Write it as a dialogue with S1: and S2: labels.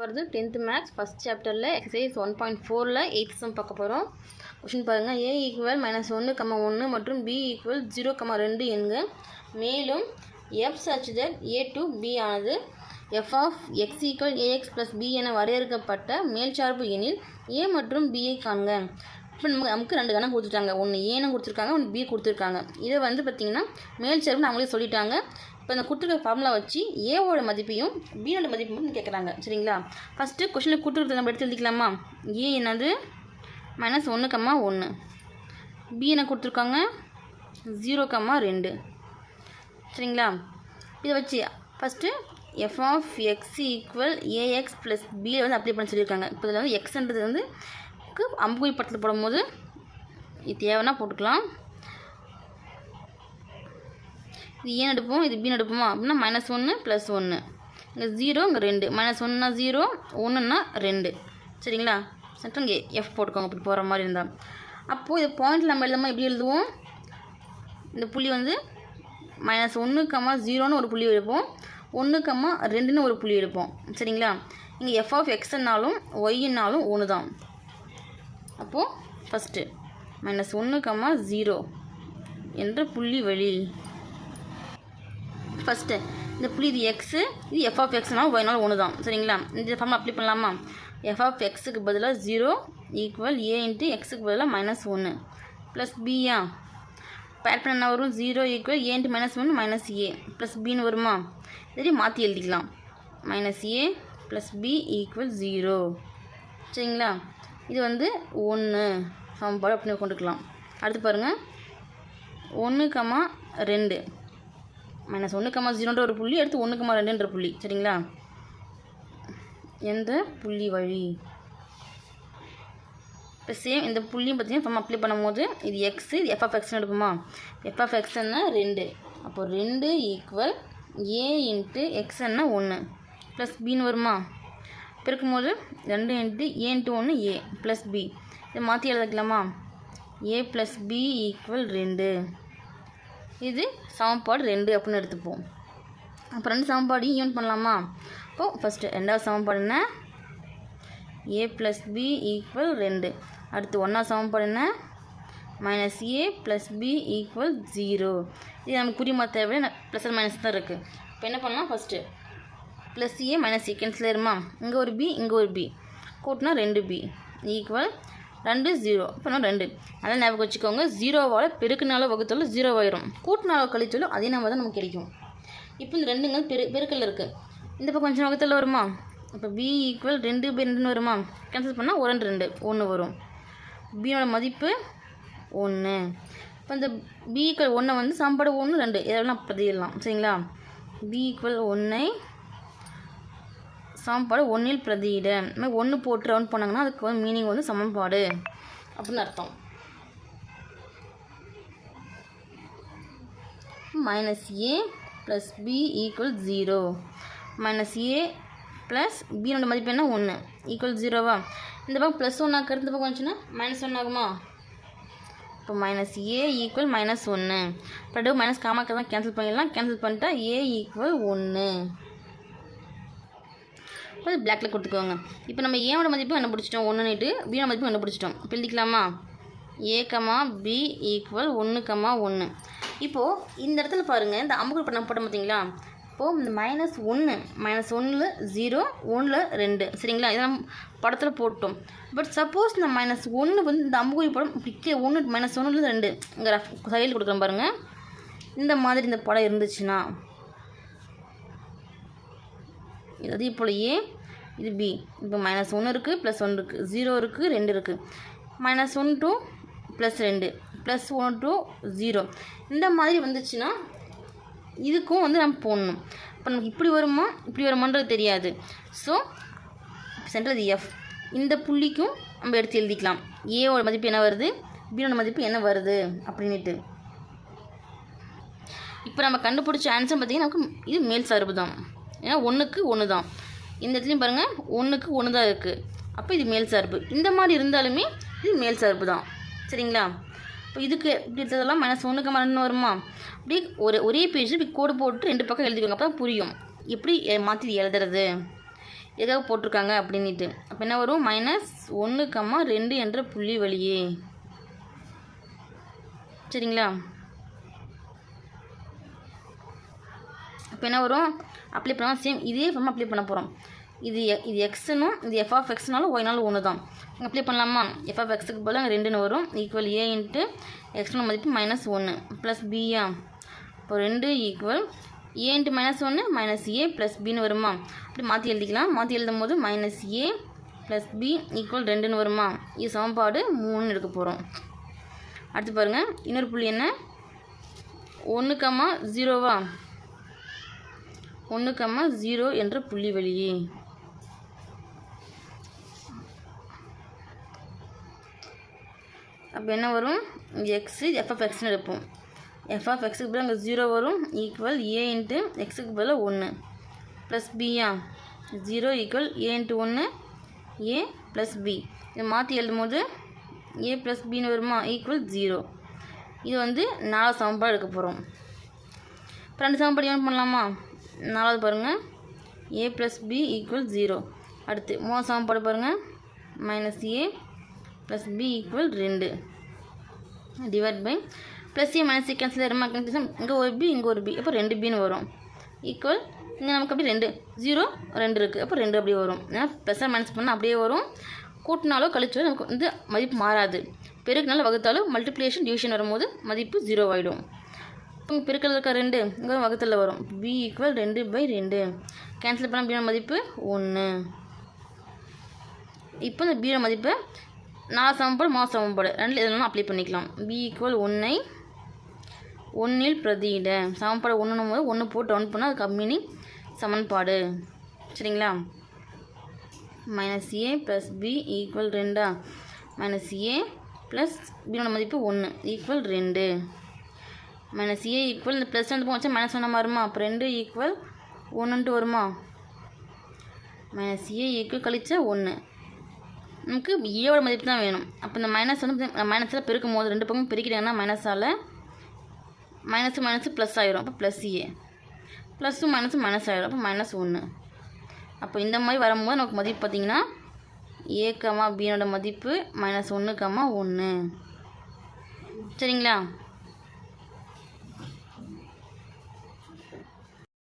S1: வருது tenth maths first சாப்டரில் exercise one point ஃபோரில் எயித் சம் பார்க்க போகிறோம் கொஷின் பாருங்கள் ஏ ஈக்குவல் மைனஸ் ஒன்று கம்மா ஒன்று மற்றும் பி ஈக்குவல் ஜீரோ கம்மா ரெண்டு என்க. மேலும் f such that A to B ஆனது f of x equal ax plus b என வரையறுக்கப்பட்ட மேல்சார்பு எனில் ஏ மற்றும் பியை காண்க. இப்போ நமக்கு நமக்கு ரெண்டு கணக்கு கொடுத்துட்டாங்க. ஒன்று ஏன்னு கொடுத்துருக்காங்க. ஒன்று பி கொடுத்துருக்காங்க. இதை வந்து பார்த்திங்கன்னா மேல்சார்புன்னு அவங்களே சொல்லிட்டாங்க. இப்போ இந்த கொடுத்துருக்க ஃபார்முலா வச்சு ஏவோட மதிப்பையும் பியோட மதிப்பையும் கேட்குறாங்க சரிங்களா? ஃபஸ்ட்டு கொஷனில் கொடுத்துருக்கத நம்ம எடுத்து எழுதிக்கலாமா? ஏ என்னது? மைனஸ் ஒன்று கம்மா ஒன்று பி என்ன கொடுத்துருக்காங்க? ஜீரோ கம்மா ரெண்டு. சரிங்களா? இதை வச்சு first f of x equal ax plus பியில் வந்து அப்ளை பண்ண சொல்லியிருக்காங்க. இப்போ இதில் வந்து எக்ஸ்ன்றது வந்து க்கு அம்புக்குறி படத்தில் போடும்போது இது தேவைன்னா போட்டுக்கலாம். இது ஏன் எடுப்போம்? இது பி எடுப்போமா? அப்படின்னா மைனஸ் ஒன்று ப்ளஸ் ஒன்று இங்கே ஜீரோ இங்கே ரெண்டு. மைனஸ் ஒன்றுனா ஜீரோ ஒன்றுனா ரெண்டு. சரிங்களா? சட்டம் இங்கே எஃப் போட்டுக்கோங்க. இப்படி போகிற மாதிரி இருந்தால் அப்போது இது பாயிண்ட் நம்ம எழுதாமல் எப்படி எழுதுவோம்? இந்த புள்ளி வந்து மைனஸ் ஒன்று கம்மா ஜீரோன்னு ஒரு புள்ளி எடுப்போம். ஒன்று கம்மா ரெண்டுன்னு ஒரு புள்ளி எடுப்போம். சரிங்களா? இங்கே எஃப் ஆஃப் எக்ஸ்னாலும் ஒய்னாலும் ஒன்று தான் அப்போது ஃபஸ்ட்டு மைனஸ் ஒன்று கம்மா ஜீரோ என்ற புள்ளி வழி ஃபஸ்ட்டு இந்த புள்ளி இது எக்ஸு இது எஃப் ஆஃப் எக்ஸ்னால் ஒய்னால் ஒன்று தான் சரிங்களா? இந்த ஃபார்ம் அப்ளை பண்ணலாமா? எஃப் ஆஃப் எக்ஸுக்கு பதிலாக ஜீரோ ஈக்குவல் ஏ இன்ட்டு எக்ஸுக்கு பதிலாக மைனஸ் ஒன்று ப்ளஸ் பியா பேட் பண்ண என்ன வரும்? Zero equal a into minus ஒன்று மைனஸ் ஏ ப்ளஸ் பின்னு வருமா? சரி மாற்றி எழுதிக்கலாம். Minus a plus b equal zero சரிங்களா? இது வந்து ஒன்று சமன்பாடு அப்படின்னு கொண்டுக்கலாம். அடுத்து பாருங்கள் ஒன்று கமா ரெண்டு. மைனஸ் ஒன்று கமா ஜீரோன்ற ஒரு புள்ளி அடுத்து ஒன்று கமா ரெண்டுன்ற புள்ளி. சரிங்களா? எந்த புள்ளி வழி? இப்போ சேம் இந்த புள்ளியும் பார்த்தீங்கன்னா நம்ம அப்ளை பண்ணும்போது இது எக்ஸு இது எஃப்எஃப் எக்ஸ்னு எடுப்போமா? எஃப்எஃப் எக்ஸ்ன்னா ரெண்டு. அப்போ ரெண்டு ஈக்குவல் ஏ இன்ட்டு எக்ஸ்ன்னா ஒன்று ப்ளஸ் பின்னு வருமா? பெருக்கும்போது ரெண்டு இன்ட்டு ஏ இன்ட்டு ஒன்று ஏ ப்ளஸ் பி இதை மாற்றி எழுதிக்கலாமா? ஏ ப்ளஸ் பி ஈக்குவல் ரெண்டு. இது சமன்பாடு ரெண்டு அப்படின்னு எடுத்துப்போம். அப்போ ரெண்டு சமன்பாடையும் ஈவன் பண்ணலாமா? அப்போது ஃபஸ்ட்டு ரெண்டாவது சமன்பாடு என்ன? ஏ ப்ளஸ் பி ஈக்குவல் ரெண்டு. அடுத்து ஒன்றா சமன்பாடு என்ன? Minus a plus b equal zero இது நமக்கு புரியுமா தேவை ப்ளஸ் அண்ட் மைனஸ் தான் இருக்குது இப்போ என்ன பண்ணலாம்? First plus a minus a cancel இருமா இங்கே ஒரு பி இங்கே ஒரு பி கூட்டினா ரெண்டு பி ஈக்குவல் ரெண்டு ஜீரோ இப்போ ரெண்டு. அதெல்லாம் ஞாபகம் வச்சுக்கோங்க. ஜீரோவால் பெருக்குனால வகுத்தாலும் ஜீரோ ஆயிரும். கூட்டினால கழிச்சாலும் அதே நம்பர் தான் நமக்கு கிடைக்கும். இப்போ இந்த ரெண்டுங்க பெரு பெருக்கல் இருக்குது இந்த பக்கம் கொஞ்சம் வகுத்தில் வருமா? இப்போ பி ஈக்குவல் ரெண்டு பை ரெண்டுன்னு வருமா? கேன்சல் பண்ணால் ஒரு ரெண்டு ரெண்டு. ஒன்று வரும். பியோட மதிப்பு ஒன்று இப்போ இந்த பி ஈக்குவல் ஒன்றை வந்து சாம்பாடு ஒன்று ரெண்டு. இதெல்லாம் பதியிடலாம் சரிங்களா? பி ஈக்குவல் ஒன்றை சமன்பாடு ஒன்றில் பிரதியிட. இந்த மாதிரி ஒன்று போட்டு ரவுண்ட் பண்ணாங்கன்னா அதுக்கு வந்து மீனிங் வந்து சமன்பாடு அப்படின்னு அர்த்தம். Minus a plus b equal zero minus a plus பினோட மதிப்பு என்ன? ஒன்று ஈக்குவல் ஜீரோவா இந்த பக்கம் ப்ளஸ் ஒன் ஆக்கிறது இந்த பக்கம் வந்துச்சுன்னா மைனஸ் ஒன் ஆகுமா? இப்போ மைனஸ் ஏ ஈக்குவல் மைனஸ் ஒன்று இப்போ மைனஸ் காமாக்க தான் கேன்சல் பண்ணிடலாம். கேன்சல் பண்ணிட்டா ஏ ஈக்குவல் ஒன்று இப்போ பிளாக்கில் கொடுத்துக்கோங்க. இப்போ நம்ம ஏவோட மதிப்பு கண்டுபிடிச்சிட்டோம் ஒன்றுன்னுட்டு பியோட மதிப்பு கண்டுபிடிச்சிட்டோம் இப்போ எழுதிக்கலாமா ஏ கமா பி ஈக்குவல் ஒன்று கமா ஒன்று இப்போது இந்த இடத்துல பாருங்கள் இந்த அம்புக்குள் பண்ண போட்டோம் பார்த்தீங்களா இப்போது இந்த மைனஸ் ஒன்று மைனஸ் ஒன்றில் ஜீரோ ஒன்றில் ரெண்டு. சரிங்களா? இதெல்லாம் படத்தில் போட்டோம். பட் சப்போஸ் இந்த மைனஸ் ஒன்று வந்து இந்த அம்புக்குறி படம் இப்படி ஒன்று மைனஸ் ஒன்றுல ரெண்டு. இங்கே ரஃப் சைடில் கொடுக்குறேன் பாருங்கள் இந்த மாதிரி இந்த படம் இருந்துச்சுன்னா அதாவது அதே ஏ இது பி. இப்போ மைனஸ் ஒன்று இருக்குது ப்ளஸ் ஒன்று இருக்குது ஜீரோ இருக்குது ரெண்டு இருக்குது மைனஸ் ஒன் டூ ப்ளஸ் ரெண்டு. ப்ளஸ் ஒன் டூ ஜீரோ இந்த மாதிரி வந்துச்சுன்னா இதுக்கும் வந்து நம்ம போடணும். இப்போ நமக்கு இப்படி வருமா? இப்படி வருமான்றது தெரியாது. ஸோ சென்ட்ரல் எஃப் இந்த புள்ளிக்கும் நம்ம எடுத்து எழுதிக்கலாம். ஏவோட மதிப்பு என்ன வருது? பியோட மதிப்பு என்ன வருது? அப்படின்ட்டு இப்போ நம்ம கண்டுபிடிச்ச ஆன்சர் பார்த்திங்கன்னா நமக்கு இது மேல் சார்பு தான் ஏன்னா ஒன்றுக்கு ஒன்று தான் இந்த இடத்துலையும் பாருங்கள் ஒன்றுக்கு ஒன்று தான் இருக்குது அப்போ இது மேல் சார்பு. இந்த மாதிரி இருந்தாலுமே இது மேல் சார்பு தான். சரிங்களா? இப்போ இதுக்கு இப்படி எடுத்ததெல்லாம் மைனஸ் ஒன்றுக்கு ரெண்டு வருமா? அப்படியே ஒரு ஒரே பேஜில் இப்படி கோடு போட்டு ரெண்டு பக்கம் எழுதிக்கோங்க அப்போ தான் புரியும். எப்படி மாற்றி எழுதுறது? எதாவது போட்டிருக்காங்க அப்படின்ட்டு அப்போ என்ன வரும்? மைனஸ் ஒன்று கம்மா ரெண்டு என்ற புள்ளி வழியே. சரிங்களா? இப்போ என்ன வரும்? அப்ளை பண்ணால் சேம் இதே ஃபார்ம் அப்ளை பண்ண போகிறோம் இது எ- இது எக்ஸ்னும் இது எஃப் ஆஃப் எக்ஸ்னாலும் ஒய்னாலும் ஒன்று தான் அப்ளை பண்ணலாமா? எஃப் ஆஃப் எக்ஸுக்கு போல் அங்கே ரெண்டுன்னு வரும். ஈக்குவல் ஏ இன்ட்டு எக்ஸ்னு மதிப்பு மைனஸ் ஒன்று ப்ளஸ் பியா இப்போ ரெண்டு ஈக்குவல் ஏ இன்ட்டு மைனஸ் ஒன்று மைனஸ் ஏ ப்ளஸ் பின்னு வருமா? அப்படி மாற்றி எழுதிக்கலாம். மாற்றி எழுதும் போது minus a plus b equal ரெண்டுன்னு வருமா? இது சமன்பாடு மூணுன்னு எடுக்க போகிறோம் அடுத்து பாருங்கள் இன்னொரு புள்ளி என்ன? ஒன்று கம்மா ஜீரோவா ஒன்று கம்மா ஜீரோ என்ற புள்ளி வழியே அப்போ என்ன வரும்? எக்ஸு எஃப்எஃப் எக்ஸ்னு எடுப்போம். எஃப்எஃப் எக்ஸுக்கு பதிலாக அங்கே ஜீரோ வரும். ஈக்குவல் ஏ இன்ட்டு எக்ஸுக்கு பதிலாக ஒன்று ப்ளஸ் பியா ஜீரோ ஈக்குவல் ஏ இன்ட்டு ஒன்று ஏ ப்ளஸ் பி இதை மாற்றி எழுதும்போது ஏ ப்ளஸ் பின்னு வருமா? ஈக்குவல் ஜீரோ இது வந்து நாலு சமன்பாடு எடுக்க போகிறோம் இப்போ ரெண்டு சமன்பாடு என்ன பண்ணலாமா? நாலாவது பாருங்கள் a plus b equal zero அடுத்து மூணாவது சமன்பாடு பாருங்கள் minus a plus b equal ரெண்டு. Divide by plus a minus a cancel ஆயிருமா கேன்சல் இங்கே ஒரு பி இங்கே ஒரு பி அப்போ ரெண்டு பின்னு வரும். ஈக்குவல் இங்கே நமக்கு அப்படியே ரெண்டு. ஜீரோ ரெண்டு இருக்குது அப்போ ரெண்டு அப்படியே வரும். ஏன்னா ப்ளஸ் மைனஸ் பண்ணால் அப்படியே வரும். கூட்டினாலோ கழிச்சோ நமக்கு வந்து மதிப்பு மாறாது. பெருக்கினாலும் வகுத்தாலும் மல்டிப்ளிகேஷன் டிவிஷன் வரும்போது மதிப்பு ஜீரோ ஆகிடும் பெருக்கல் இருக்க ரெண்டு? இங்கே வகுத்தில் வரும். பி ஈக்குவல் ரெண்டு பை ரெண்டு. கேன்சல் பண்ண பியோட மதிப்பு ஒன்று இப்போ இந்த பியோட மதிப்பு நாலு சமன்பாடு மா சமன்பாடு. ரெண்டு இதெல்லாம் அப்ளை பண்ணிக்கலாம். பி ஈக்குவல் ஒன்றை ஒன்றில் பிரதியிட. சமன்பாடு ஒன்றுனும் போது ஒன்று போட்டு ஒன் பண்ணால் அது கம்மினி சமன்பாடு. சரிங்களா? Minus a plus b equal ரெண்டா? மைனஸ் ஏ ப்ளஸ் பியோட மதிப்பு ஒன்று ஈக்குவல் ரெண்டு. மைனஸ் ஏ ஈக்குவல் இந்த ப்ளஸ் ரெண்டு போச்சு மைனஸ் ஒன்று வருமா அப்போ ரெண்டு ஈக்குவல் ஒன்றுன்ட்டு வருமா? மைனஸ் ஏ ஈக்குவல் கழிச்சா ஒன்று நமக்கு ஏவோட மதிப்பு தான் வேணும். அப்போ இந்த மைனஸ் வந்து மைனஸில் பெருக்கும் போது ரெண்டு பக்கம் பிரிக்கிறாங்கன்னா மைனஸால் மைனஸ் மைனஸ் ப்ளஸ் ஆகிரும் அப்போ ப்ளஸ் ஏ e. ப்ளஸ்ஸும் மைனஸும் மைனஸ் ஆகிடும் அப்போ மைனஸ் ஒன்று அப்போ இந்த மாதிரி வரும்போது நமக்கு மதிப்பு பார்த்திங்கன்னா ஏ கமா பியோட மதிப்பு மைனஸ் ஒன்று கமா ஒன்று சரிங்களா?